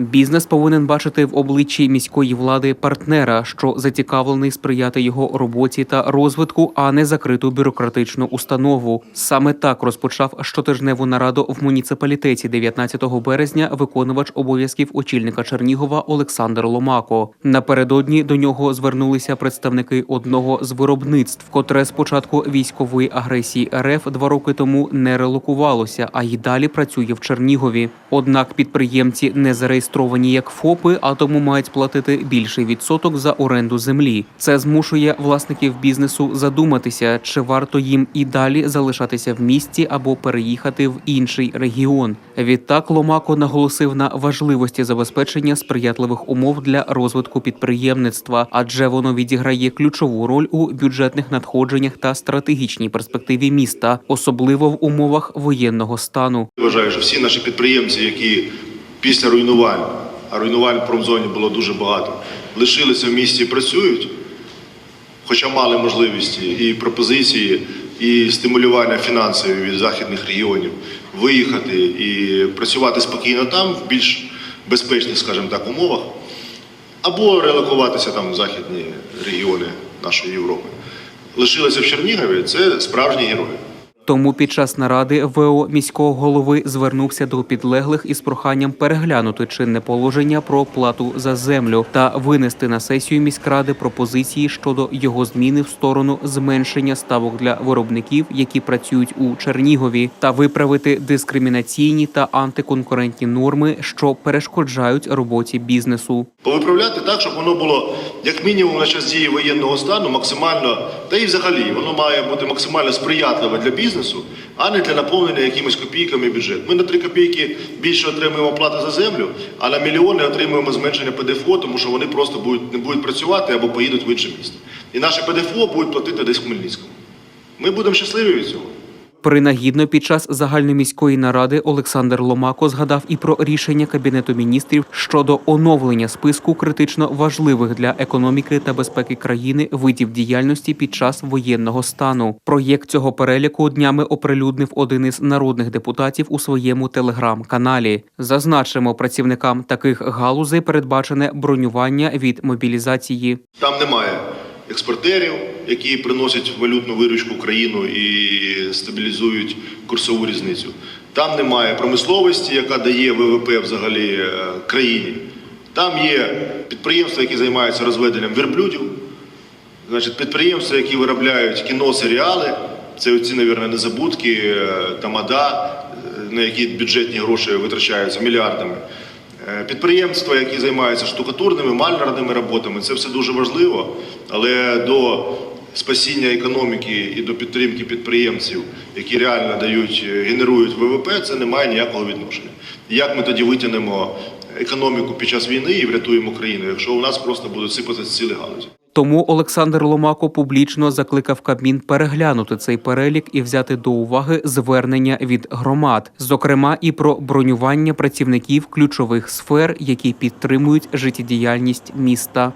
Бізнес повинен бачити в обличчі міської влади партнера, що зацікавлений сприяти його роботі та розвитку, а не закриту бюрократичну установу. Саме так розпочав щотижневу нараду в муніципалітеті 19 березня виконувач обов'язків очільника Чернігова Олександр Ломако. Напередодні до нього звернулися представники одного з виробництв, котре з початку військової агресії РФ два роки тому не релокувалося, а й далі працює в Чернігові. Однак підприємці не зареєстровані як ФОПи, а тому мають платити більший відсоток за оренду землі. Це змушує власників бізнесу задуматися, чи варто їм і далі залишатися в місті або переїхати в інший регіон. Відтак Ломако наголосив на важливості забезпечення сприятливих умов для розвитку підприємництва, адже воно відіграє ключову роль у бюджетних надходженнях та стратегічній перспективі міста, особливо в умовах воєнного стану. Вважаю, що всі наші підприємці, які після руйнувань, а руйнувань в промзоні було дуже багато, лишилися в місті і працюють, хоча мали можливості і пропозиції, і стимулювання фінансові від західних регіонів виїхати і працювати спокійно там, в більш безпечних, скажімо так, умовах, або релокуватися там в західні регіони нашої Європи. Лишилися в Чернігові це справжні герої. Тому під час наради ВО міського голови звернувся до підлеглих із проханням переглянути чинне положення про плату за землю та винести на сесію міськради пропозиції щодо його зміни в сторону зменшення ставок для виробників, які працюють у Чернігові, та виправити дискримінаційні та антиконкурентні норми, що перешкоджають роботі бізнесу. Повиправляти так, щоб воно було як мінімум на час дії воєнного стану максимально, та і взагалі воно має бути максимально сприятливе для бізнесу, а не для наповнення якимись копійками бюджет. Ми на 3 копійки більше отримуємо плати за землю, а на мільйони отримуємо зменшення ПДФО, тому що вони просто будуть, не будуть працювати або поїдуть в інше місто. І наше ПДФО будуть платити десь в Хмельницькому. Ми будемо щасливі від цього. Принагідно під час загальноміської наради Олександр Ломако згадав і про рішення кабінету міністрів щодо оновлення списку критично важливих для економіки та безпеки країни видів діяльності під час воєнного стану. Проєкт цього переліку днями оприлюднив один із народних депутатів у своєму телеграм-каналі. Зазначимо, працівникам таких галузей передбачене бронювання від мобілізації. Там немає експортерів, які приносять валютну виручку в країну і стабілізують курсову різницю. Там немає промисловості, яка дає ВВП взагалі е, країні. Там є підприємства, які займаються розведенням верблюдів, значить, підприємства, які виробляють кіно, серіали. Це оці, мабуть, незабудки, е, тамада, е, на які бюджетні гроші витрачаються мільярдами. Е, Підприємства, які займаються штукатурними, мальнерними роботами, це все дуже важливо, але до спасіння економіки і до підтримки підприємців, які реально дають, е, генерують ВВП, це не має ніякого відношення. Як ми тоді витягнемо економіку під час війни і врятуємо країну, якщо у нас просто будуть сипатися цілі галузі? Тому Олександр Ломако публічно закликав Кабмін переглянути цей перелік і взяти до уваги звернення від громад, зокрема і про бронювання працівників ключових сфер, які підтримують життєдіяльність міста.